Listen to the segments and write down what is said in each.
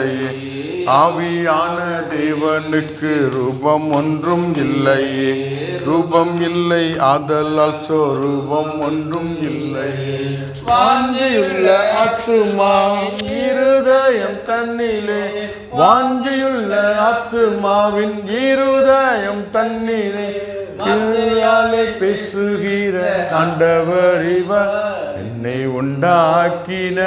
இல்லையே. ஆவியான தேவனுக்கு ரூபம் ஒன்றும் இல்லையே. ரூபம் இல்லை ஆதலால் சொரூபம் ஒன்றும் இல்லையே. வாஞ்சியுள்ள ஆத்துமா இருதயம் தன்னிலே. வாஞ்சியுள்ள ஆத்துமாவின் இருதயம் தன்னிலே. வார்த்தையாலே பேசுகிற ஆண்டவர் இவர். என்னை உண்டாக்கின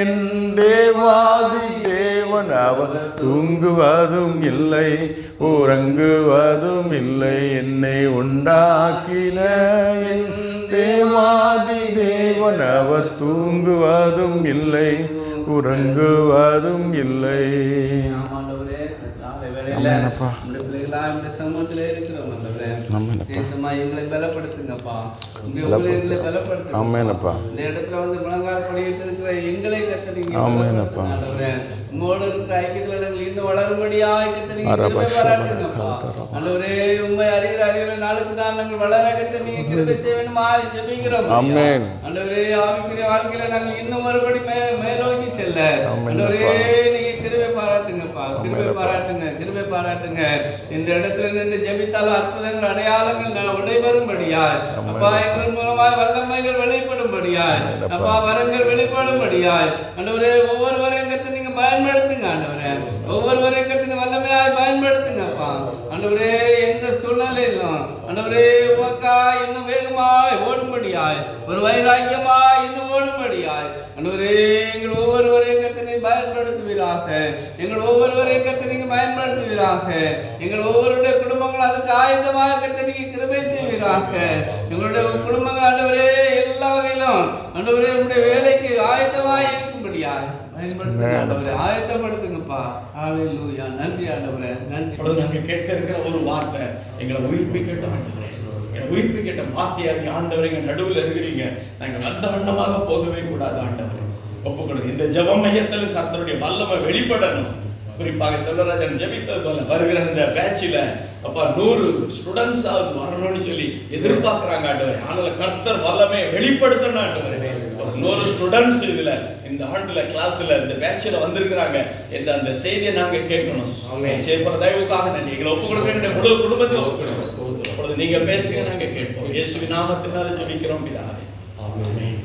என் தேவாதி தேவன் அவர் தூங்குவதும் இல்லை உறங்குவதும் இல்லை. என்னை உண்டாக்கின என் தேவாதி தேவன் அவர் தூங்குவதும் இல்லை உறங்குவதும் இல்லை. உம்முடைய சமூகத்திலே இருக்கிறோம் ஆண்டவரே. ஆமெனப்பா. விசேஷமா எங்களை பலப்படுத்துங்கப்பா பலப்படுத்து. ஊழியர்களை. ஆமெனப்பா. இந்த இடத்துல வந்து முழங்கால் படியிட்டு இருக்கிற எங்களை கத்தரிங்க ஆமெனப்பா. உம்மோடு இருக்கிற ஐக்கியத்தில் நாங்கள் இன்னும் வளரும்படியா ஐக்கியத்தை அரபா, நீங்க பாராட்டுங்கப்பா ஆண்டவரே உண்மை அறிகிற அறிகிற நாளுக்கு நாள் நாங்கள் வளர கத்த நீங்க கிருபை செய்ய வேண்டுமா ஜெபிக்கிறோம் ஆமென். ஆண்டவரே ஆவிக்குரிய வாழ்க்கையில நாங்கள் இன்னும் மறுபடி மே மேலோங்கி செல்ல ஆமென் ஆண்டவரே அப்பா. நீங்க கிருபை பாராட்டுங்கப்பா கிருபை. பாராட்டுங்க கிருபை பாராட்டுங்க இந்த இடத்துல நின்று ஜெபித்தால் அற்புதங்கள் அடையாளங்கள் ஆமென். அப்பா எங்கள் மூலமாய் வல்லமைகள் வெளிப்படும்படியாய் அப்பா. வரங்கள் வெளிப்படும்படியாய் ஆண்டவரே ஒவ்வொருவரையும் கத்து நீங்க பயன்படுத்துங்க ஆண்டவரே. ஒவ்வொருவரையும் கத்து வல்லமையாய் பயன்படுத்துங்கப்பா ஆண்டவரே எந்த சூழ்நிலையிலும் ஆண்டவரே உமக்கா இன்னும் வேகமாய் ஓடும்படியாய் ஒரு வைராக்கியமாய் இன்னும் ஓடும்படியாய் ஆண்டவரே எங்கள் ஒவ்வொருவரையும் கத்து பயன்படுத்துவீராக. எங்கள் ஒவ்வொருவரையும் கத்து பயன்படுத்துவீராக. எங்கள் ஒவ்வொருடைய குடும்பங்கள் அதுக்கு ஆயுதமாக கத்து கிருபை செய்வீராக. எங்களுடைய குடும்பங்கள் ஆண்டவரே எல்லா வகையிலும் ஆண்டவரே உங்களுடைய வேலைக்கு ஆயத்தமாக இருக்கும்படியாய். ஆயத்தப்படுத்துங்கப்பா. ஹalleluya. நன்றி ஆண்டவரே. நன்றி. இப்பொழுது நாங்கள் கேட்க இருக்கிற ஒரு வார்த்தை எங்களை உயிர்ப்பிக்கட்ட ஆண்டவரே. எங்களை உயிர்ப்பிக்கட்ட வார்த்தையாக ஆண்டவரே எங்க நடுவில் இருக்கிறீங்க. நாங்கள் வந்த வண்ணமாக போகவே கூடாது ஆண்டவரே. ஒப்புக்கொடுங்க இந்த ஜெப மையத்திலும் கர்த்தருடைய வல்லமை வெளிப்படணும். குறிப்பாக செல்வராஜன் ஜெபித்தது போல வருகிற இந்த பேட்சில் அப்பா நூறு ஸ்டூடெண்ட்ஸ் ஆகுது வரணும்னு சொல்லி எதிர்பார்க்குறாங்க ஆண்டவரே. ஆனால் கர்த்தர் வல்லமை வெளிப்படுத்தணும் ஆண்டவரே. நூறு ஸ்டூடெண்ட்ஸ் இதுல இந்த ஆண்டுல கிளாஸ்ல இந்த பேட்ச்ல வந்திருக்கிறாங்க. என்ற அந்த செய்தியை நாங்க கேட்கணும். செய்யப்படுற தயவுக்காக நன்றி. எங்களை ஒப்பு கொடுக்க முழு குடும்பத்தில் ஒப்பு கொடுங்க. அப்பொழுது நீங்க பேசுங்க நாங்க கேட்போம். இயேசுவின் நாமத்தினால ஜெபிக்கிறோம் பிதாவே ஆமென்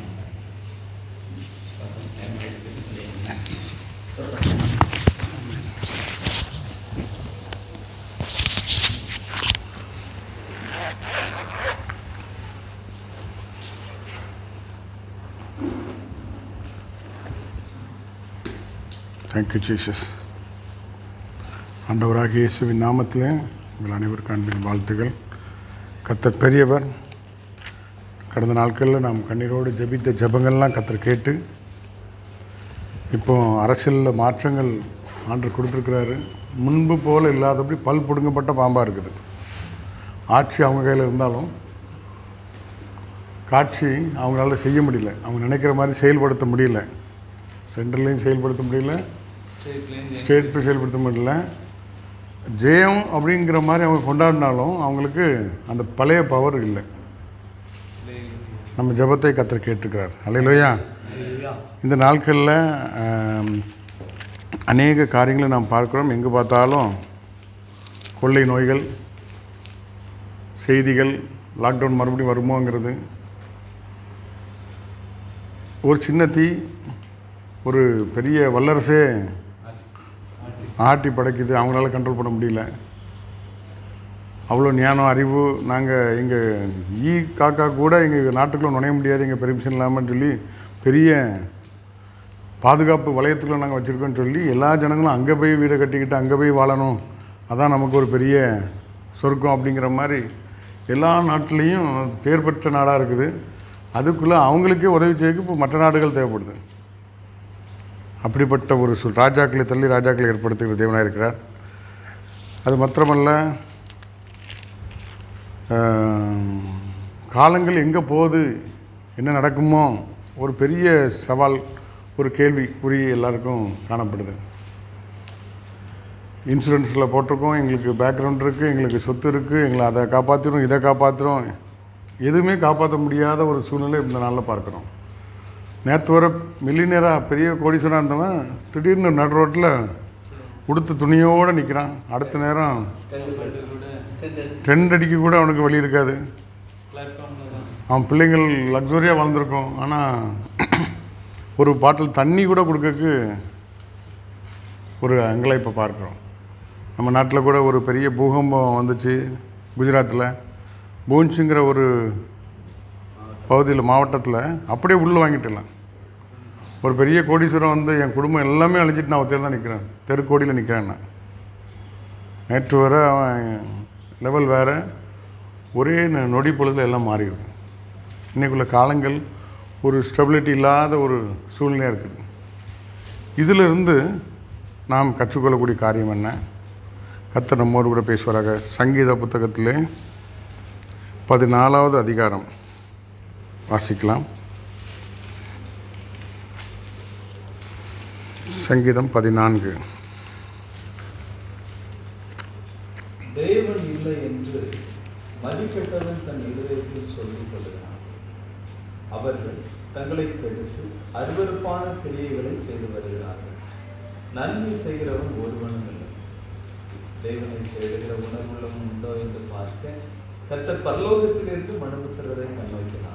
தேங்க்யூ ஜீசஸ் ஆண்டவராக இயேசுவின் நாமத்தில் உங்கள் அனைவருக்கும் அன்பின் வாழ்த்துகள். கத்தர் பெரியவர். கடந்த நாட்களில் நாம் கண்ணீரோடு ஜெபித்த ஜெபங்கள்லாம் கத்தர் கேட்டு இப்போ அரசியலில் மாற்றங்கள் ஆண்டு கொடுத்துருக்கிறாரு. முன்பு போல் இல்லாதபடி பல் பிடுங்கப்பட்ட பாம்பாக இருக்குது. ஆட்சி அவங்க கையில் இருந்தாலும் காட்சி அவங்களால செய்ய முடியல. அவங்க நினைக்கிற மாதிரி செயல்படுத்த முடியல. சென்ட்ரல்லையும் செயல்படுத்த முடியல. ஸ்டேட் செயல்படுத்த முடியல. ஜெயம் அப்படிங்கிற மாதிரி அவங்க கொண்டாடினாலும் அவங்களுக்கு அந்த பழைய பவர் இல்லை. நம்ம ஜெபத்தை கத்தர் கேட்டுக்கிறார். அல்லையா இந்த நாட்களில் அநேக காரியங்களை நாம் பார்க்குறோம். எங்கே பார்த்தாலும் கொள்ளை நோய்கள் செய்திகள் லாக்டவுன் மறுபடியும் வருமோங்கிறது. ஒரு சின்ன தீ ஒரு பெரிய வல்லரசே ஆட்டி படைக்குது அவங்களால கண்ட்ரோல் பண்ண முடியல. அவ்வளோ ஞானம் அறிவு நாங்கள் எங்கள் ஈ காக்கா கூட எங்கள் நாட்டுக்குள்ளே நுழைய முடியாது எங்கள் பெர்மிஷன் இல்லாமல் சொல்லி பெரிய பாதுகாப்பு வளையத்துக்குள்ள நாங்கள் வச்சுருக்கோன்னு சொல்லி எல்லா ஜனங்களும் அங்கே போய் வீடை கட்டிக்கிட்டு அங்கே போய் வாழணும். அதான் நமக்கு ஒரு பெரிய சொர்க்கம் அப்படிங்கிற மாதிரி எல்லா நாட்டிலையும் பேர் பெற்ற நாடாக இருக்குது. அதுக்குள்ளே அவங்களுக்கே உதவி செய்யக்கு இப்போ மற்ற நாடுகள் தேவைப்படுது. அப்படிப்பட்ட ஒரு சு ராஜாக்களை தள்ளி ராஜாக்களை ஏற்படுத்துகிற தேவனாக இருக்கிறார். அது மாத்திரமல்ல காலங்கள் எங்கே போகுது என்ன நடக்குமோ ஒரு பெரிய சவால் ஒரு கேள்வி குறி எல்லாருக்கும் காணப்படுது. இன்சூரன்ஸில் போட்டிருக்கோம் எங்களுக்கு பேக்ரவுண்ட் இருக்குது எங்களுக்கு சொத்து இருக்குது எங்களை அதை காப்பாற்றிடும் இதை காப்பாற்றுறோம் எதுவுமே காப்பாற்ற முடியாத ஒரு சூழ்நிலை இந்த நாளில் பார்க்குறோம். நேற்று வர மில்லினியராக பெரிய கோடீஸ்வராக இருந்தவன் திடீர்னு நடு ரோட்டில் உடுத்த துணியோடு நிற்கிறான் அடுத்த நேரம் டென்ட் அடிக்க கூட அவனுக்கு வழி இருக்காது. அவன் பிள்ளைங்கள் லக்ஸுரியாக வளர்ந்துருக்கும் ஆனால் ஒரு பாட்டில் தண்ணி கூட கொடுக்கறக்கு ஒரு அங்கலை இப்போ பார்க்குறோம். நம்ம நாட்டில் கூட ஒரு பெரிய பூகம்பம் வந்துச்சு குஜராத்தில் பூஞ்சுங்கிற ஒரு பகுதியில் மாவட்டத்தில் அப்படியே உள்ளே வாங்கிட்டுலாம் ஒரு பெரிய கோடீஸ்வரம் வந்து என் குடும்பம் எல்லாமே அழிஞ்சிட்டு நான் ஒத்தையில் தான் நிற்கிறேன் தெருக்கோடியில் நிற்கிறேன் நான். நேற்று வர அவன் லெவல் வேறு. ஒரே ந- நொடி பொழுதில் எல்லாம் மாறிடும். இன்றைக்குள்ள காலங்கள் ஒரு ஸ்டெபிலிட்டி இல்லாத ஒரு சூழ்நிலையாக இருக்குது இதிலிருந்து நாம் கற்றுக்கொள்ளக்கூடிய காரியம் என்ன? கர்த்தர் நம்மோடு கூட பேசுவாராக. சங்கீத புத்தகத்திலே பதினாலாவது அதிகாரம். வாசிக்கலாம். சங்கீதம் பதினான்கு. தேவன் இல்லை என்று மதிக்கெட்டவன் தன் இருதயத்தில் சொல்லிக் கொள்கிறான். அவர்கள் தங்களை கெடுத்து அருவருப்பான கிரியைகளை செய்து வருகிறார்கள். நன்மை செய்கிறவன் ஒருவனும் இல்லை. தேவனை தேடுகிற உணர்வுள்ளவன் உண்டோ என்று பார்க்க கத்த பரலோகத்திலிருந்து மனுபுத்திரரை கண்ணோக்கினார்.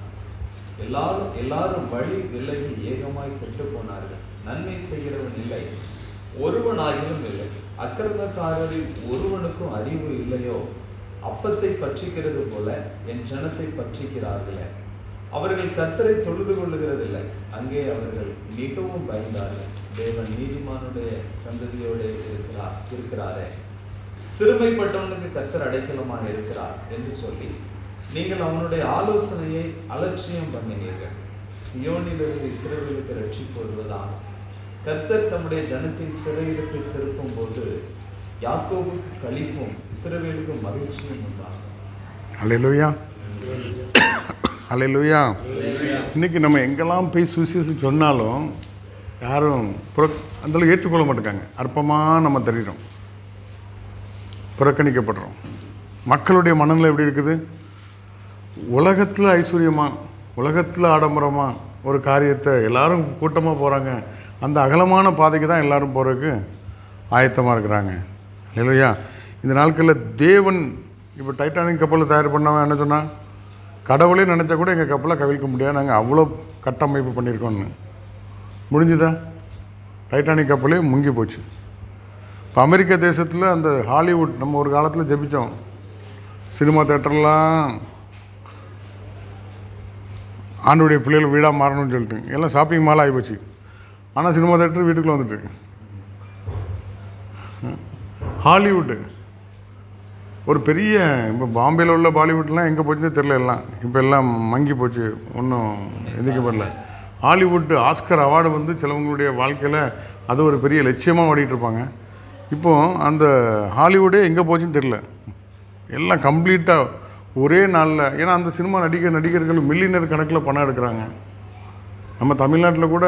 எல்லாரும் எல்லாரும் வழி விலகி ஏகமாய் கெட்டு போனார்கள். நன்மை செய்கிறவன் இல்லை. ஒருவனாகிலும் இல்லை. அக்கிரமக்காரரில் ஒருவனுக்கும் அறிவு இல்லையோ? அப்பத்தை பற்றிக்கிறது போல என் ஜனத்தை பற்றிக்கிறார்களே அவர்கள் கத்தரை தொழுது கொள்ளுகிறதில்லை. அங்கே அவர்கள் மிகவும் பயந்தார்கள். தேவன் நீதிமானுடைய சந்ததியோடு இருக்கிறார் இருக்கிறாரே. சிறுமைப்பட்டவனுக்கு கத்தர் அடைக்கலமாக இருக்கிறார் என்று சொல்லி நீங்கள் அவனுடைய ஆலோசனையை அலட்சியம் பண்ணினீர்கள் சியோனிலிருந்து இஸ்ரவேலுக்கு ரட்சிப்பு கர்த்தர் தம்முடைய ஜனத்தின் சிறையிருப்பை திருப்பும் போது யாக்கோபுக்கு களிப்பும் இஸ்ரவேலுக்கு மகிழ்ச்சியும் உண்டாகும். அலையிலுயா அலையிலுயா இன்னைக்கு நம்ம எங்கெல்லாம் போய் சுவிசேஷம் சொன்னாலும் யாரும் புற அந்தளவு ஏற்றுக்கொள்ள மாட்டேங்காங்க. அற்பமாக நம்ம தெரிகிறோம். புறக்கணிக்கப்படுறோம். மக்களுடைய மனநிலை எப்படி இருக்குது? உலகத்தில் ஐஸ்வர்யமா உலகத்தில் ஆடம்பரமா ஒரு காரியத்தை எல்லாரும் கூட்டமாக போகிறாங்க அந்த அகலமான பாதைக்கு தான் எல்லாரும் போகிறதுக்கு ஆயத்தமாக இருக்கிறாங்க. இல்லையா? இந்த நாட்களில் தேவன் இப்போ டைட்டானிக் கப்பலை தயார் பண்ணவன் என்ன சொன்னால் கடவுளே நினச்சா கூட எங்கள் கப்பலை கவிழ்க்க முடியாது. நாங்கள் அவ்வளோ கட்டமைப்பு பண்ணியிருக்கோம்னு. முடிஞ்சுதா? டைட்டானிக் கப்பலே முங்கி போச்சு. இப்போ அமெரிக்க தேசத்தில் அந்த ஹாலிவுட் நம்ம ஒரு காலத்தில் ஜெபிச்சோம். சினிமா தேட்டர்லாம் ஆண்டுடைய பிள்ளைகள் வீடாக மாறணும்னு சொல்லிட்டு. எல்லாம் ஷாப்பிங் மால் ஆகிப்போச்சு ஆனால் சினிமா தேட்டர் வீட்டுக்குள்ளே வந்துட்டு. ஹாலிவுட்டு ஒரு பெரிய இப்போ பாம்பேயில் உள்ள பாலிவுட்லாம் எங்கே போச்சுன்னு தெரில எல்லாம். இப்போ எல்லாம் மங்கி போச்சு. ஒன்றும் எதிர்க்கப்படல. ஹாலிவுட் ஆஸ்கர் அவார்டு வந்து சிலவங்களுடைய வாழ்க்கையில் அது ஒரு பெரிய லட்சியமாக ஓடிட்டுருப்பாங்க இருப்பாங்க. அந்த ஹாலிவுட்டே எங்கே போச்சுன்னு தெரில எல்லாம் கம்ப்ளீட்டாக ஒரே நாளில் ஏன்னா அந்த சினிமா நடிகர் நடிகர்கள் மில்லியனர் கணக்கில் பணம் எடுக்கிறாங்க. நம்ம தமிழ்நாட்டில் கூட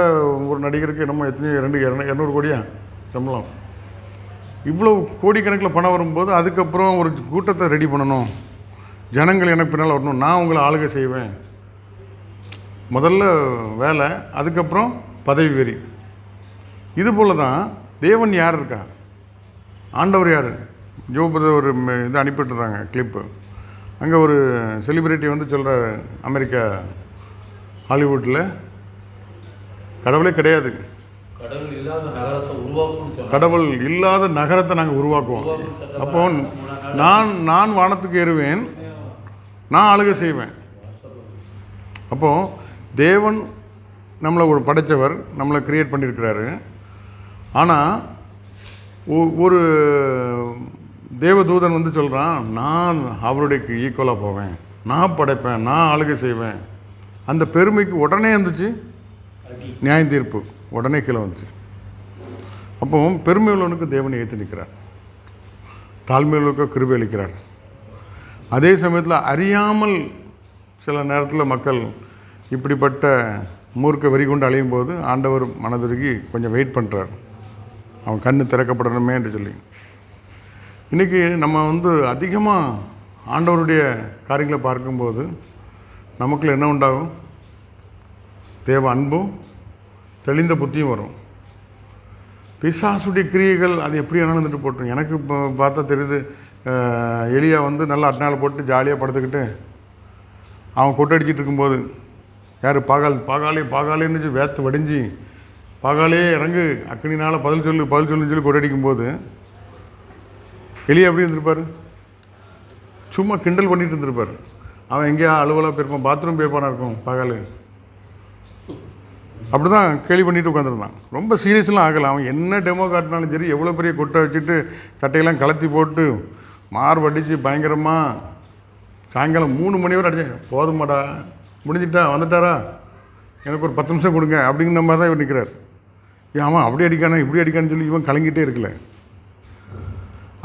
ஒரு நடிகருக்கு என்னமோ எத்தனையோ ரெண்டு இரநூறு கோடியா சம்பளம். இவ்வளோ கோடிக்கணக்கில் பணம் வரும்போது அதுக்கப்புறம் ஒரு கூட்டத்தை ரெடி பண்ணணும். ஜனங்கள் எனக்கு பின்னால் வரணும். நான் உங்களை ஆளுகை செய்வேன். முதல்ல வேலை அதுக்கப்புறம் பதவி வெறி. இதுபோல் தான் தேவன் யார் இருக்கா? ஆண்டவர் யார்? ஜோபத ஒரு இது அனுப்பிட்டுருந்தாங்க கிளிப்பு அங்கே ஒரு செலிபிரிட்டி வந்து சொல்கிற அமெரிக்கா ஹாலிவுட்டில் கடவுளே கிடையாது. கடவுள் இல்லாத நகரத்தை கடவுள் இல்லாத நகரத்தை நாங்கள் உருவாக்குவோம். அப்போ நான் நான் வானத்துக்கு ஏறுவேன் நான் ஆளுகை செய்வேன். அப்போ தேவன் நம்மளை ஒரு படைத்தவர் நம்மளை கிரியேட் பண்ணியிருக்கிறாரு. ஆனால் ஒரு தேவதூதன் வந்து சொல்கிறான் நான் அவருடைய ஈக்குவலாக போவேன். நான் படைப்பேன் நான் ஆளுகை செய்வேன். அந்த பெருமைக்கு உடனே இருந்துச்சு நியாய தீர்ப்பு. உடனே கீழே வந்துச்சு. அப்போ பெருமை உள்ளவனுக்கு தேவனை ஏற்றி நிற்கிறார். தாழ்மை உள்ளவனுக்கு கிருபை அளிக்கிறார். அதே சமயத்தில் அறியாமல் சில நேரத்தில் மக்கள் இப்படிப்பட்ட மூர்க்க வெறி கொண்டு அழியும் போது ஆண்டவர் மனதுருகி கொஞ்சம் வெயிட் பண்ணுறார் அவன் கண்ணு திறக்கப்படணுமே என்று சொல்லி. இன்றைக்கி நம்ம வந்து அதிகமாக ஆண்டவருடைய காரியங்களை பார்க்கும்போது நமக்குள்ள என்ன உண்டாகும்? தேவ அன்பும் தெளிந்த புத்தியும் வரும். பிசாசுடைய கிரியைகள் அது எப்படி வேணாலும் இருந்துட்டு போட்டோம். எனக்கு இப்போ பார்த்தா தெரியுது அஹ், எலியா வந்து நல்லா அட்னால் போட்டு ஜாலியாக படுத்துக்கிட்டு அவன் கொட்டடிச்சிட்டு இருக்கும்போது யார்? பாகால் பாகாலே பாகாலேன்னு சொல்லி வேத்து வடிஞ்சு பாகாலே இறங்கு அக்னினால் பதில் சொல்லு பதில் சொல்லுன்னு சொல்லி கொட்டடிக்கும் போது எலியா எப்படி இருந்திருப்பார்? சும்மா கிண்டல் பண்ணிட்டு இருந்திருப்பார். அவன் எங்கேயா அலுவலாக போயிருப்பான் பாத்ரூம் போயிருப்பானா இருக்கும் பகல். அப்படி தான் கேலி பண்ணிட்டு உட்காந்துருந்தான் ரொம்ப சீரியஸ்லாம் ஆகலை. அவன் என்ன டெமோ காட்டினாலும் சரி எவ்வளோ பெரிய கொட்டை வச்சுட்டு சட்டையெல்லாம் கலத்தி போட்டு மார்படிச்சு பயங்கரமாக சாயங்காலம் மூணு மணி வரை அடிச்சேன். போதுமாடா. முடிஞ்சிட்டா? வந்துட்டாரா? எனக்கு ஒரு பத்து நிமிஷம் கொடுங்க. அப்படிங்கிற மாதிரி தான் இவர் நிற்கிறார் ஏன் அவன் அப்படி அடிக்கானா இப்படி அடிக்கான்னு சொல்லி இவன் கலங்கிட்டே இருக்கல.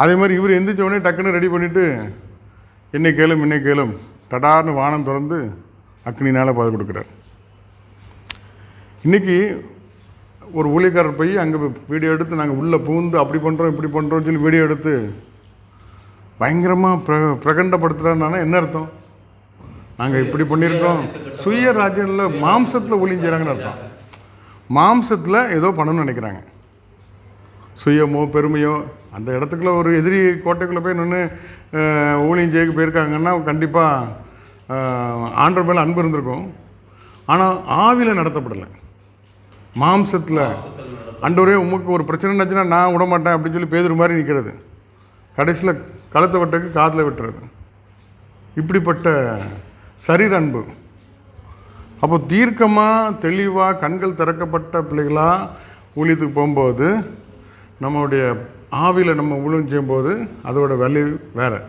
அதே மாதிரி இவர் எந்திரிச்ச உடனே டக்குன்னு ரெடி பண்ணிவிட்டு என்னை கேளும் என்னை கேளும். தடார்னு வானம் திறந்து அக்னினால் பதில் கொடுக்குறார். இன்றைக்கி ஒரு ஊழியக்காரர் போய் அங்கே வீடியோ எடுத்து நாங்கள் உள்ளே பூந்து அப்படி பண்ணுறோம் இப்படி பண்ணுறோம்னு சொல்லி வீடியோ எடுத்து பயங்கரமாக பிர பிரகண்டப்படுத்துகிறான்னா என்ன அர்த்தம்? நாங்கள் இப்படி பண்ணியிருக்கோம் சுய ராஜ்யத்தில் மாம்சத்தில் ஊழியம் செய்கிறாங்கன்னு அர்த்தம். மாம்சத்தில் ஏதோ பண்ணணும்னு நினைக்கிறாங்க. சுயமோ பெருமையோ அந்த இடத்துக்குள்ள ஒரு எதிரி கோட்டைக்குள்ளே போய் நின்று ஊழியம் ஜெயிக்க போயிருக்காங்கன்னா கண்டிப்பாக ஆண்டர் மேலே அன்பு இருந்திருக்கும். ஆனால் ஆவியில் நடத்தப்படலை. மாம்சத்தில் அண்டவரே உமக்கு ஒரு பிரச்சனை இருந்துச்சுன்னா நான் விட மாட்டேன் அப்படின்னு சொல்லி பேதுரு மாதிரி நிற்கிறது கடைசியில் கழுத்தை வெட்டக்கு காதில் விட்டுறது. இப்படிப்பட்ட சரீர அன்பு. அப்போ தீர்க்கமாக தெளிவாக கண்கள் திறக்கப்பட்ட பிள்ளைகளாக ஊழியத்துக்கு போகும்போது நம்மளுடைய ஆவியில் நம்ம ஊழியம் செய்யும்போது அதோட வேல்யூ வேறு.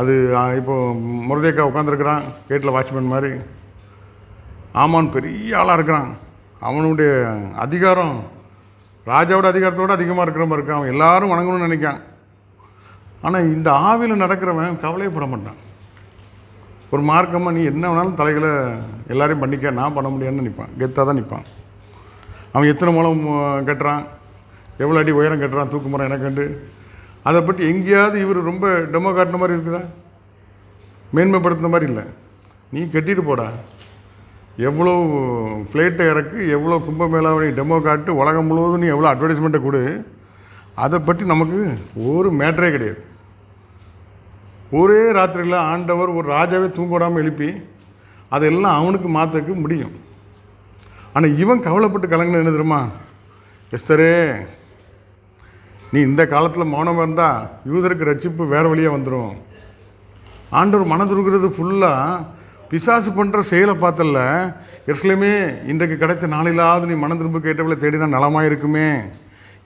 அது இப்போது முருதேக்கா உட்காந்துருக்குறான் கேட்டில் வாட்ச்மேன் மாதிரி. ஆமான் பெரிய ஆளாக இருக்கிறான். அவனுடைய அதிகாரம் ராஜாவோட அதிகாரத்தோட அதிகமாக இருக்கிற மாதிரி இருக்கான். அவன் எல்லாரும் வணங்கணும்னு நினைக்கான். ஆனால் இந்த ஆவியில் நடக்கிறவன் கவலையப்பட மாட்டான். ஒரு மார்க்கமாக நீ என்ன வேணாலும் தலைகளை எல்லாரையும் பண்ணிக்க நான் பண்ண முடியாதுன்னு நிற்பான் கெத்தாக தான் நிற்பான் அவன் எத்தனை மூலம் கட்டுறான்? எவ்வளோ அடி உயரம் கட்டுறான் தூக்கு மரம் எனக்கு அதை பற்றி எங்கேயாவது இவர் ரொம்ப டெமோ காட்டின மாதிரி இருக்குதா? மேன்மைப்படுத்தின மாதிரி இல்லை. நீ கட்டிட்டு போடா. எவ்வளோ ஃப்ளைட்டை இறக்கு எவ்வளோ கும்பமேளாவை டெமோ காட்டு உலகம் முழுவதும் நீ எவ்வளோ அட்வர்டைஸ்மெண்ட்டை கொடு. அதை பற்றி நமக்கு ஒரு மேட்டரே கிடையாது. ஒரே ராத்திரியில் ஆண்டவர் ஒரு ராஜாவே தூங்க விடாமல் எழுப்பி அதெல்லாம் அவனுக்கு மாற்றக்கு முடியும். ஆனால் இவன் கவலைப்பட்டு கலங்கினது என்ன தெரியுமா? எஸ்தரே நீ இந்த காலத்தில் மௌனமாக இருந்தால் யூதருக்கு ரட்சிப்பு வேறு வழியாக வந்துடும் ஆண்டவர் மனதுருகிறது ஃபுல்லாக பிசாசு பண்ணுற செயலை பார்த்தல எஸ்லேமே இன்றைக்கு கிடைத்த நாளிலாவது நீ மனம் திரும்ப கேட்டவளை தேடினா நலமாக இருக்குமே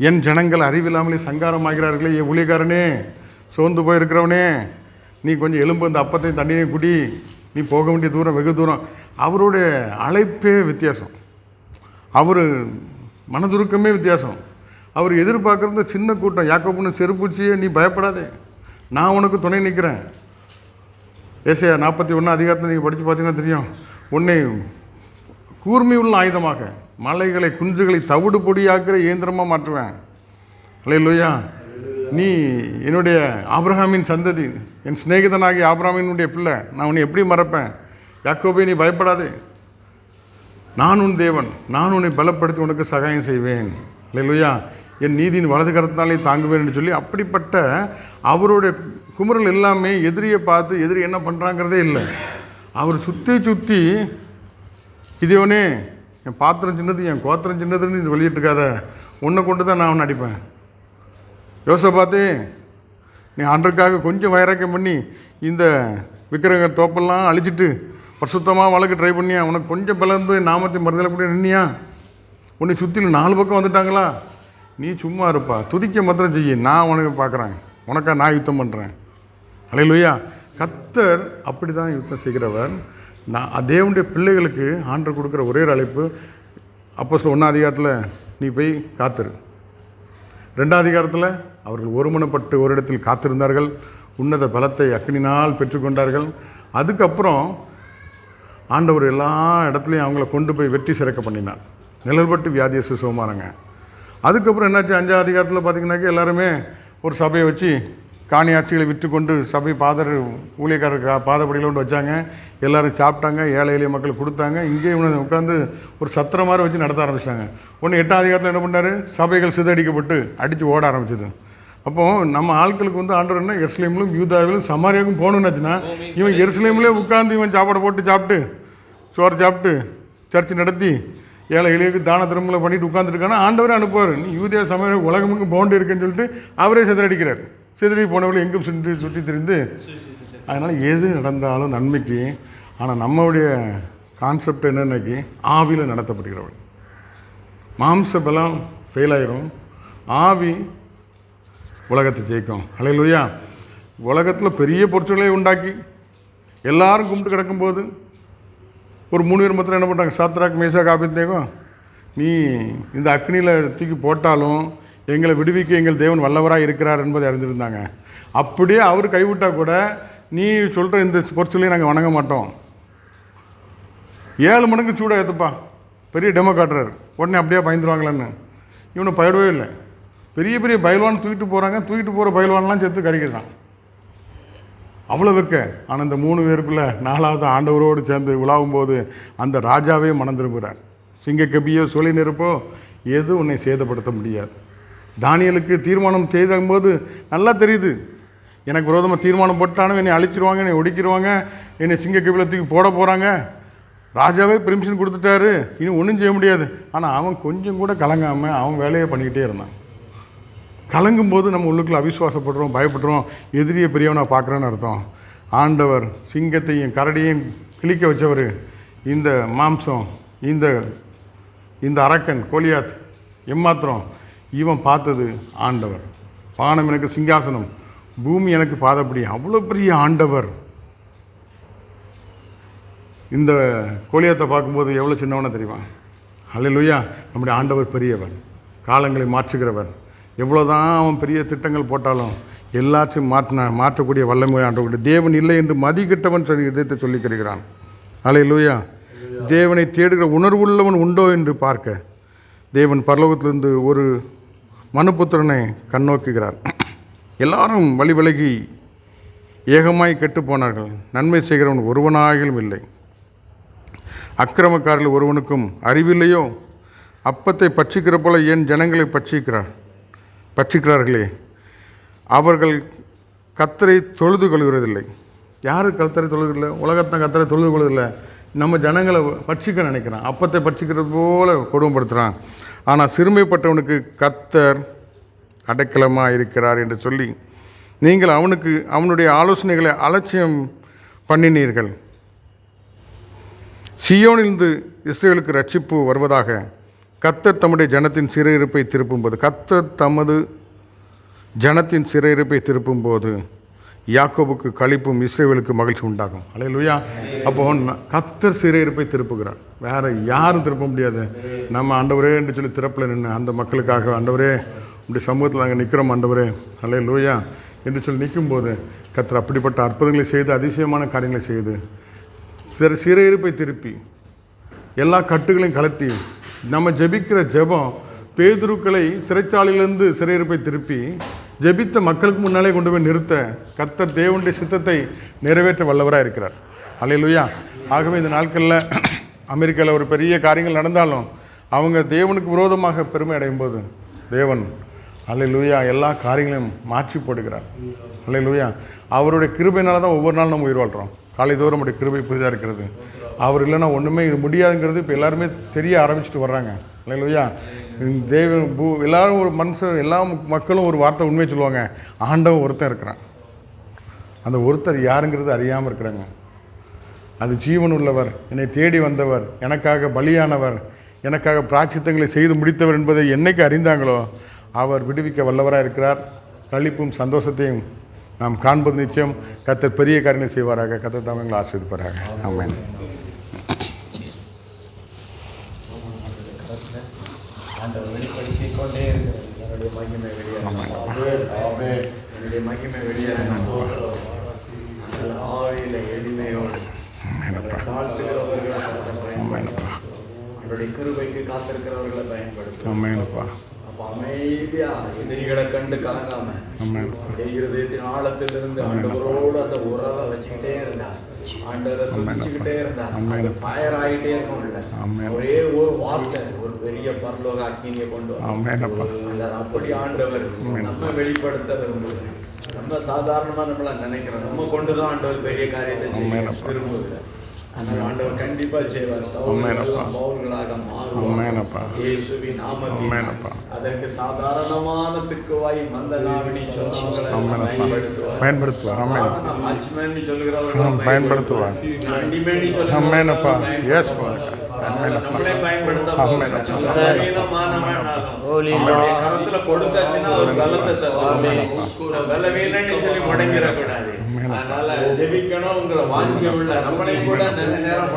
என் ஜனங்கள் அறிவில்லாமலே சங்காரமாகிறார்களே என் ஊழியக்காரனே சோர்ந்து போயிருக்கிறவனே நீ கொஞ்சம் எலும்பு அந்த அப்பத்தையும் தண்ணியையும் குடி நீ போக வேண்டிய தூரம் வெகு தூரம். அவருடைய அழைப்பே வித்தியாசம். அவர் மனதுருக்கமே வித்தியாசம். அவர் எதிர்பார்க்குறது சின்ன கூட்டம். யாக்கோப்புன்னு செருப்பூச்சியே நீ பயப்படாதே. நான் உனக்கு துணை நிற்கிறேன் ஏசையா நாற்பத்தி ஒன்று அதிகாரத்தில் நீங்கள் படித்து பார்த்தீங்கன்னா தெரியும். உன்னை கூர்மை உள்ள ஆயுதமாக மலைகளை குஞ்சுகளை தவிடு பொடியாக்குற இயந்திரமாக மாற்றுவேன். அல்ல இல்லையா நீ என்னுடைய ஆப்ரஹாமின் சந்ததி என் சிநேகிதனாகி ஆபிரகாமினுடைய பிள்ளை. நான் உன்னை எப்படி மறப்பேன்? யாக்கோபே நீ பயப்படாதே. நான் உன் தேவன். நான் உன்னை பலப்படுத்தி உனக்கு சகாயம் செய்வேன். இல்லையா என் நீதியின் வலது கரத்தினாலே தாங்குவேன் என்று சொல்லி அப்படிப்பட்ட அவருடைய குமுறல் எல்லாமே எதிரியை பார்த்து எதிரி என்ன பண்ணுறாங்கிறதே இல்லை. அவர் சுற்றி சுற்றி இதேவனே என் பாத்திரம் சின்னது என் கோத்திரம் சின்னதுன்னு நீ வெளியிட்டுருக்காத உன்னை கொண்டு தான் நான் அவனை அடிப்பேன். யோசை பார்த்து நீ அன்றைக்காக கொஞ்சம் வைராக்கியம் பண்ணி இந்த விக்கிரக தோப்பெல்லாம் அழிச்சிட்டு பரிசுத்தமாக வழக்கு ட்ரை பண்ணியா? உனக்கு கொஞ்சம் பிளந்து நாமத்தை மறுதலை கூட நின்னியா? உன்னை சுற்றிலும் நாலு பக்கம் வந்துட்டாங்களா? நீ சும்மா இருப்பா. துதிக்க மாத்திரம் செய்ய. நான் உனக்கு பார்க்குறேன். உனக்கா நான் யுத்தம் பண்ணுறேன் அலையிலுயா. கத்தர் அப்படி தான் யுத்தம் செய்கிறவர். நான் தேவனுடைய பிள்ளைகளுக்கு ஆண்டர் கொடுக்குற ஒரே ஒரு அழைப்பு. அப்போ சொல்ல ஒன்றாம் அதிகாரத்தில் நீ போய் காத்துரு. ரெண்டாம் அதிகாரத்தில் அவர்கள் ஒருமனப்பட்டு ஒரு இடத்தில் காத்திருந்தார்கள். உன்னத பலத்தை அக்னினால் பெற்றுக்கொண்டார்கள் அதுக்கப்புறம் ஆண்டவர் எல்லா இடத்துலையும் அவங்கள கொண்டு போய் வெற்றி சிறக்க பண்ணினார். நிழல்பட்டு வியாதியை சுகமானாங்க அதுக்கப்புறம் என்னாச்சு? அஞ்சாம் அதிகாரத்தில் பார்த்தீங்கன்னாக்கா எல்லாருமே ஒரு சபையை வச்சு காணியாட்சிகளை விற்று கொண்டு சபை பாதர் ஊழியக்காரர் கா- பாதப்படியில் கொண்டு வச்சாங்க. எல்லோரும் சாப்பிட்டாங்க ஏழை எளிய மக்கள் கொடுத்தாங்க. இங்கேயே இவனை உட்காந்து ஒரு சத்திரம் மாதிரி வச்சு நடத்த ஆரம்பிச்சிட்டாங்க ஒன்று எட்டாம் அதிகாரத்தில் என்ன பண்ணார்? சபைகள் சிதடிக்கப்பட்டு அடித்து ஓட ஆரம்பிச்சது. அப்போது நம்ம ஆட்களுக்கு வந்து ஆண்டவர் என்ன எருசலேமிலும் யூதாவிலும் சமாரியாவுக்கும் போகணுன்னாச்சுன்னா இவன் எருசலேம்லேயே உட்காந்து இவன் சாப்பாடு போட்டு சாப்பிட்டு சோறு சாப்பிட்டு சர்ச்சு நடத்தி ஏழை எளியக்கு தான திருமலை பண்ணிட்டு உட்காந்துருக்கானா ஆண்டவரே அனுப்புவார். நீ யூதியா சமயம் உலகமுக்கு போண்டு இருக்குன்னு சொல்லிட்டு அவரே சிதறடிக்கிறார். சிதறி போனவர்கள் எங்கும் சுற்றி சுற்றி திரிந்து? அதனால் எது நடந்தாலும் நன்மைக்கு ஆனால் நம்மளுடைய கான்செப்ட் என்னென்னக்கு ஆவியில் நடத்தப்படுகிறவள் மாம்ச பலம் ஃபெயில் ஆயிரும். ஆவி உலகத்தை ஜெயிக்கும். ஹalleluya உலகத்தில் பெரிய பொருட்களை உண்டாக்கி எல்லாரும் கும்பிட்டு கிடக்கும்போது ஒரு மூணு பேர் மாத்திரம் என்ன பண்ணுறாங்க சாத்ராக் மேசா காபித்தேகம் நீ இந்த அக்னியில் தூக்கி போட்டாலும் எங்களை விடுவிக்க எங்கள் தேவன் வல்லவராக இருக்கிறார் என்பதை அறிந்திருந்தாங்க. அப்படியே அவர் கைவிட்டா கூட நீ சொல்கிற இந்த பொருட்களையும் நாங்கள் வணங்க மாட்டோம். ஏழு மடங்கு சூடாக ஏற்றுப்பா பெரிய டெமோ காட்டுறாரு. உடனே அப்படியே பயந்துருவாங்களான்னு. இவனை பயடவே இல்லை. பெரிய பெரிய பயில்வான் தூக்கிட்டு போகிறாங்க தூக்கிட்டு போகிற பயில்வான்லாம் சேர்த்து கறிக்கிறான் அவ்வளோ வெக்க ஆனால் இந்த மூணு பேருக்குள்ள நாலாவது ஆண்டவரோடு சேர்ந்து உலாவும் போது அந்த ராஜாவே மணந்திருக்கிறார் சிங்கக்கபியோ சிங்க கபியோ சொல்லி நெருப்போ எதுவும் உன்னை சேதப்படுத்த முடியாது. தானியலுக்கு தீர்மானம் செய்யும்போது நல்லா தெரியுது. எனக்கு விரோதமாக தீர்மானம் போட்டாலும் என்னை அழிச்சிருவாங்க என்னை ஒடிக்கிடுவாங்க என்னை சிங்க கபிலத்துக்கு போட போகிறாங்க ராஜாவே பெர்மிஷன் கொடுத்துட்டாரு. இனி ஒன்றும் செய்ய முடியாது. ஆனால் அவன் கொஞ்சம் கூட கலங்காமல் அவன் வேலையை பண்ணிக்கிட்டே இருந்தான். கலங்கும் போது நம்ம உள்ளுக்குள்ள அவிசுவாசப்படுறோம் பயப்படுறோம் எதிரியை பெரியவனை பார்க்குறோன்னு அர்த்தம். ஆண்டவர் சிங்கத்தையும் கரடியையும் கிழிக்க வச்சவர் இந்த மாம்சம் இந்த இந்த அரக்கன் கோலியாத் எம்மாத்திரம் இவன் பார்த்தது ஆண்டவர். பானம் எனக்கு சிங்காசனம் பூமி எனக்கு பாதப்படி அவ்வளோ பெரிய ஆண்டவர். இந்த கோலியாத்தை பார்க்கும்போது எவ்வளோ சின்னவனா தெரியுமா? அல்லையா நம்முடைய ஆண்டவர் பெரியவன் காலங்களை மாற்றுகிறவன் எவ்வளோதான் அவன் பெரிய திட்டங்கள் போட்டாலும் எல்லாத்தையும் மாற்றின மாற்றக்கூடிய வல்லமை ஆண்டவருடைய தேவன் இல்லை என்று மதிக்கிட்டவன் சொல்லி இதயத்தை சொல்லிக் இருக்கிறான் அல்லேலூயா தேவனை தேடுகிற உணர்வுள்ளவன் உண்டோ என்று பார்க்க. தேவன் பரலோகத்திலிருந்து ஒரு மனுபுத்திரனை கண்ணோக்குகிறார். எல்லாரும் வழி விலகி ஏகமாய் கெட்டுப் போனார்கள். நன்மை செய்கிறவன் ஒருவனாகிலும் இல்லை. அக்கிரமக்காரில் ஒருவனுக்கும் அறிவில்லையோ? அப்பத்தை பட்சிக்கிற போல ஏன் ஜனங்களை பட்சிக்கிறார்? பற்றிக்கிறார்களே அவர்கள் கத்தரை தொழுது கொள்கிறதில்லை. யார் கத்தரை தொழுகிறதில்லை உலகத்தான் கத்தரை தொழுது கொள்வதில்லை நம்ம ஜனங்களை பட்சிக்க நினைக்கிறான். அப்பத்தை பட்சிக்கிறது போல கொடுமைப்படுத்துகிறான் ஆனால் சிறுமைப்பட்டவனுக்கு கத்தர் அடைக்கலமாக இருக்கிறார் என்று சொல்லி நீங்கள் அவனுக்கு அவனுடைய ஆலோசனைகளை அலட்சியம் பண்ணினீர்கள். சியோனிலிருந்து இஸ்ரேலுக்கு ரட்சிப்பு வருவதாக கத்தர் தம்முடைய ஜனத்தின் சிறையிருப்பை திருப்பும்போது கத்தர் தமது ஜனத்தின் சிறையிருப்பை திருப்பும்போது யாக்கோபுக்கு கழிப்பும் இஸ்ரேலுக்கு மகிழ்ச்சி உண்டாகும். அலையலுயா அப்போ கத்தர் சிறையிருப்பை திருப்புகிறார். வேற யாரும் திருப்ப முடியாது. நம்ம ஆண்டவரே என்று சொல்லி திறப்பில் நின்று அந்த மக்களுக்காக ஆண்டவரே இப்படி சமூகத்தில் நாங்கள் நிற்கிறோம் ஆண்டவரே. அலையலுயா என்று சொல்லி நிற்கும்போது கத்தர் அப்படிப்பட்ட அற்புதங்களை செய்து அதிசயமான காரியங்களை செய்து சிற சிறையிருப்பை திருப்பி எல்லா கட்டுகளையும் கலத்தி நம்ம ஜெபிக்கிற ஜெபம் பேதுருக்களை சிறைச்சாலையிலிருந்து சிறையிருப்பை திருப்பி ஜெபித்த மக்களுக்கு முன்னாலே கொண்டு போய் நிறுத்த கர்த்தர் தேவனுடைய சித்தத்தை நிறைவேற்ற வல்லவராக இருக்கிறார். அலையிலுயா ஆகவே இந்த நாட்களில் அமெரிக்காவில் ஒரு பெரிய காரியங்கள் நடந்தாலும் அவங்க தேவனுக்கு விரோதமாக பெருமை அடையும் போது தேவன் அலையிலுயா எல்லா காரியங்களையும் மாற்றி போடுகிறார். அலையிலுயா அவருடைய கிருபையினால தான் ஒவ்வொரு நாளும் நம்ம உயிர் வாழ்கிறோம் காலை தோறும் நம்முடைய கிருபை புதிதாக இருக்கிறது. அவர் இல்லைன்னா ஒன்றுமே இது முடியாதுங்கிறது இப்போ எல்லாருமே தெரிய ஆரம்பிச்சுட்டு வர்றாங்க. இல்லையா தேவன் பூ எல்லாரும் ஒரு மனுஷன் எல்லா மக்களும் ஒரு வார்த்தை உண்மையை சொல்லுவாங்க. ஆண்டவன் ஒருத்தன் இருக்கிறான். அந்த ஒருத்தர் யாருங்கிறது அறியாமல் இருக்கிறாங்க. அது ஜீவன் உள்ளவர் என்னை தேடி வந்தவர் எனக்காக பலியானவர் எனக்காக பிராச்சித்தங்களை செய்து முடித்தவர் என்பதை என்னைக்கு அறிந்தாங்களோ அவர் விடுவிக்க வல்லவராக இருக்கிறார். களிப்பும் சந்தோஷத்தையும் நாம் காண்பது நிச்சயம். கத்தர் பெரிய காரியங்களை செய்வாராக. கத்தர் தாமங்களை ஆசீர்வதிப்பாராக. ஆமாம் ஆண்டவர் வெளிப்படுத்திக் கொண்டே இருக்கிறார். என்னுடைய மகிமை வெளியாக என்னுடைய மகிமை வெளியாக ஆவியில எளிமையோடு. அவருடைய கிருபைக்கு காத்திருக்கிறவர்களை பயன்படுத்தும் ஆமேனப்பா அப்பா. அமைதியா எதிரிகளை கண்டு கலங்காம இருதயத்தின் ஆழத்திலிருந்து ஆண்டவரோடு அந்த உறவை வச்சுக்கிட்டே இருந்தார் ஆண்டவரை ஆமென். அந்த ஃபயர் ஆகிட்டே இருக்கும் இல்ல ஆமென். ஒரே ஒரு வார்த்தை. பெரிய பரலோக அக்கினியை கொண்டு அப்படி ஆண்டவர். நம்ம வெளிப்படுத்த விரும்புகிறேன் நம்ம சாதாரணமா நம்மள நினைக்கிறோம். நம்ம கொண்டுதான் ஆண்டவர் பெரிய காரியத்தை செய்ய அப்பா. ஆனால் ஆண்டவர் கண்டிப்பா செய்வார். பவுல்களாக ஆமென் மாறுவார். அப்பா. இயேசுவின் ஆமென் நாமத்தில் அப்பா. அதற்கு சாதாரணமான திக்குவாய் மந்த நாவினி. பயன்படுத்துவார். பயன்படுத்துவார். நம்மளே பயன்படுத்த கரத்துல கொடுத்தாச்சுன்னா ஒரு பலத்தை சொல்லி முடங்கிடக்கூடாது. அதனால ஜெபிக்கணுங்கிற வாஞ்சி உள்ள நம்மளையும் கூட நிறைய நேரம்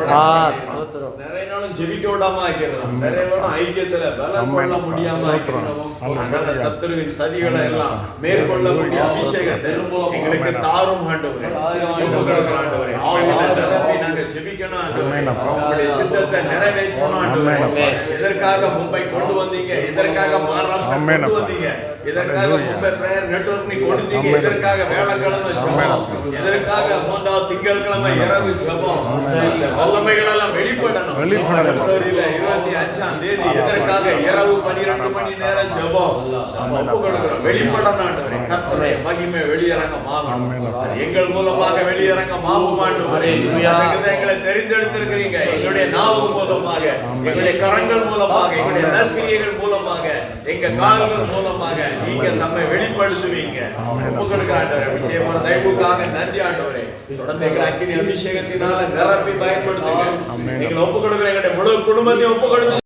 நிறைய நாளும் ஜெபிக்க விடாம ஆக்கிறதா நிறைய நேரம் ஐக்கியத்துல பலம் கொள்ள முடியாம ஆக்கிறதும் அதனால சத்துருவின் சதிகளை எல்லாம் மேற்கொள்ள முடிய அபிஷேகத்தை எங்களுக்கு தாரும் ஆண்டவரே ஆவியில நாங்க ஜெபிக்கணும் ஆண்டவரே சித்தத்தை நிறைவேற்றணும் ஆண்டவரே எதற்காக மும்பை கொண்டு வந்தீங்க எதற்காக மகாராஷ்டிரா கொண்டு. வந்தீங்க எதற்காக மும்பை பிரேயர் நெட்வொர்க் நீ கொடுத்தீங்க. எதற்காக வேலைக்கிழமை ஜெபம் எதற்காக மூன்றாவது திங்கட்கிழமை இரவு ஜெபம் வல்லமைகள் எல்லாம் வெளிப்படணும் வெளிப்படணும். பிப்ரவரியில இருபத்தி அஞ்சாம் தேதி இரவு மணி ஜெபம். நம்ம ஒப்பு கொடுக்கிறோம். ஆண்டவரே கர்த்தருடைய மகிமை எங்கள் மூலமாக வெளியரங்கமாகும் ஆண்டவரே. அதுக்கு தான் எங்களை தெரிந்தெடுத்திருக்கிறீங்க. எங்களுடைய நாவு மூலமாக எங்களுடைய கரங்கள் மூலமாக எங்களுடைய நற்கிரியைகள் மூலமாக எங்க கால்கள் மூலமாக நீங்க நம்மை வெளிப்படுத்துவீங்க. கொடுக்கிற ஆண்டவரே போற தயவுக்காக நன்றி ஆண்டவரே. தொடர்ந்து எங்களை அக்கினி அபிஷேகத்தினால நிரப்பி பயன்படுத்துங்க. எங்களை ஒப்பு கொடுக்கிற எங்களுடைய முழு குடும்பத்தையும் ஒப்பு கொடுத்து